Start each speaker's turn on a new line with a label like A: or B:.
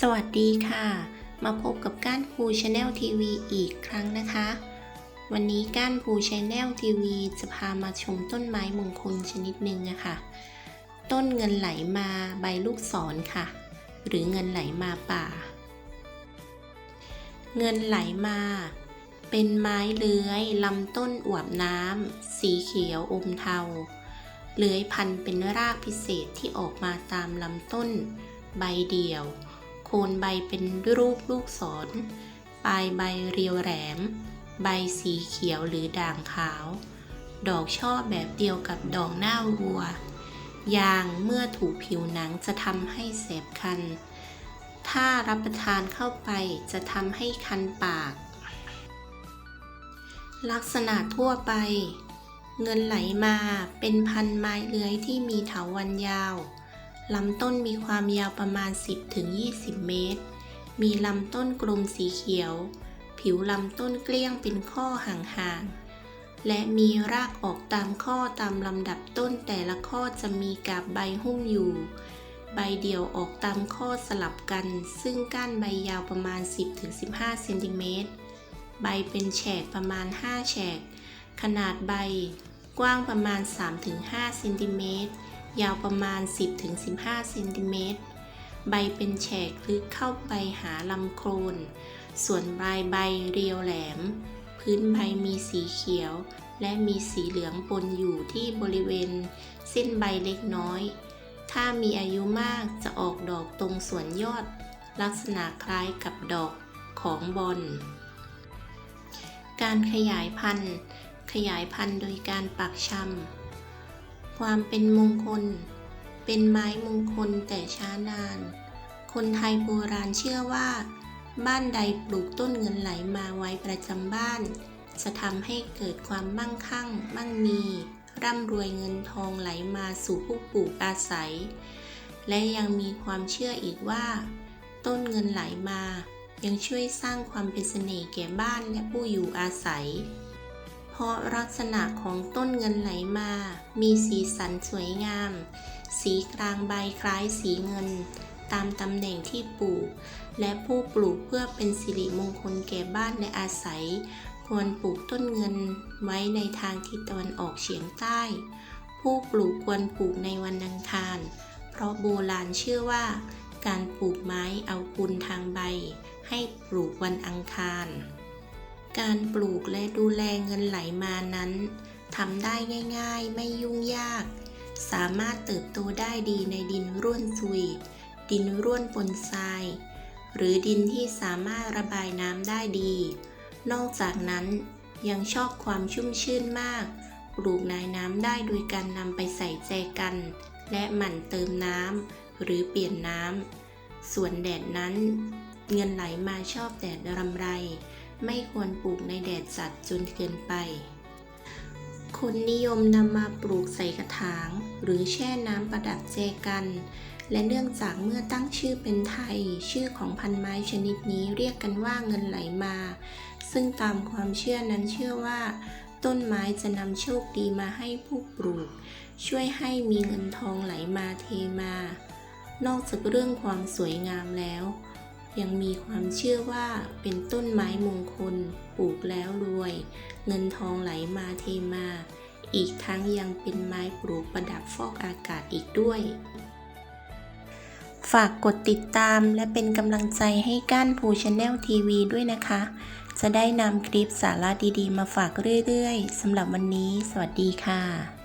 A: สวัสดีค่ะ มาพบกับก้านภูชาแนลทีวีอีกครั้งนะคะ วันนี้ก้านภูชาแนลทีวีจะพามาชมต้นไม้มงคลชนิดหนึ่งนะคะต้นเงินไหลมาใบลูกศรค่ะ หรือเงินไหลมาป่า เงินไหลมา เป็นไม้เลื้อยลำต้นอวบน้ำสีเขียวอมเทาเลื้อยพันเป็นรากพิเศษที่ออกมาตามลำต้น ใบเดี่ยว โคนใบเป็นรูปลูกศร ปลายใบเรียวแหลม ใบสีเขียวหรือด่างขาว ดอกช่อแบบเดียวกับดอกหน้าวัว ยางเมื่อถูกผิวหนังจะทำให้แสบคัน ถ้ารับประทานเข้าไปจะทำให้คันปาก ลักษณะทั่วไป เงินไหลมาเป็นพันไม้เลื้อยที่มีเถาวันยาว ลำต้นมีความยาวประมาณ 10-20 เมตร มีลำต้นกลมสีเขียว ผิวลำต้นเกลี้ยงเป็นข้อห่างๆ และมีรากออกตามข้อตามลำดับต้นแต่ละข้อจะมีกาบใบหุ้มอยู่ ใบเดี่ยวออกตามข้อสลับกัน ซึ่งก้านใบยาวประมาณ 10-15 เซนติเมตร ใบเป็นแฉกประมาณ 5 แฉก ขนาดใบกว้างประมาณ 3-5 เซนติเมตร ยาวประมาณ 10-15 เซนติเมตร ใบเป็นแฉกลึกเข้าไปหาลำโคลน ส่วนปลายใบเรียวแหลม พื้นใบมีสีเขียว และมีสีเหลืองปนอยู่ที่บริเวณเส้นใบเล็กน้อย ถ้ามีอายุมากจะออกดอกตรงส่วนยอด ลักษณะคล้ายกับดอกของบอล การขยายพันธุ์ ขยายพันธุ์โดยการปักชำ ความเป็นมงคล เป็นไม้มงคลแต่ช้านาน คนไทยโบราณเชื่อว่า บ้านใดปลูกต้นเงินไหลมาไว้ประจำบ้าน จะทำให้เกิดความมั่งคั่ง มั่งมี ร่ำรวยเงินทองไหลมาสู่ผู้ปลูกอาศัย และยังมีความเชื่ออีกว่า ต้นเงินไหลมา ยังช่วยสร้างความเป็นเสน่ห์แก่บ้านและผู้อยู่อาศัย เพราะลักษณะของต้นเงินไหลมา มีสีสันสวยงาม สีกลางใบคล้ายสีเงิน ตามตำแหน่งที่ปลูก และผู้ปลูกเพื่อเป็นสิริมงคลแก่บ้านและอาศัย ควรปลูกต้นเงินไว้ในทางทิศตะวันออกเฉียงใต้ ผู้ปลูกควรปลูกในวันอังคาร เพราะโบราณเชื่อว่า การปลูกไม้เอาคุณทางใบ ให้ปลูกวันอังคาร การปลูกและดูแลเงินไหลมานั้นทำได้ง่ายๆ ไม่ยุ่งยาก สามารถเติบโตได้ดีในดินร่วนซุย ดินร่วนปนทราย หรือดินที่สามารถระบายน้ำได้ดี นอกจากนั้นยังชอบความชุ่มชื่นมาก ปลูกนายน้ำได้โดยการนำไปใส่แจกัน และหมั่นเติมน้ำหรือเปลี่ยนน้ำ ส่วนแดดนั้น เงินไหลมาชอบแดดรำไร ไม่ควรปลูกในแดดจัดจนเกินไป คนนิยมนำมาปลูกใส่กระถาง หรือแช่น้ำประดับแจกัน และเนื่องจากเมื่อตั้งชื่อเป็นไทย ชื่อของพันไม้ชนิดนี้เรียกกันว่าเงินไหลมา ซึ่งตามความเชื่อนั้นเชื่อว่า ต้นไม้จะนำโชคดีมาให้ผู้ปลูก ช่วยให้มีเงินทองไหลมาเทมา นอกจากเรื่องความสวยงามแล้ว ยังมีความเชื่อว่าเป็นต้นไม้มงคล ปลูกแล้วรวย เงินทองไหลมาเทมา อีกทั้งยังเป็นไม้ปลูกประดับฟอกอากาศอีกด้วย ฝากกดติดตามและเป็นกำลังใจให้ก้านภูชาแนลทีวีด้วยนะคะ จะได้นำคลิปสาระดีๆ มาฝากเรื่อยๆสำหรับวันนี้ สวัสดีค่ะ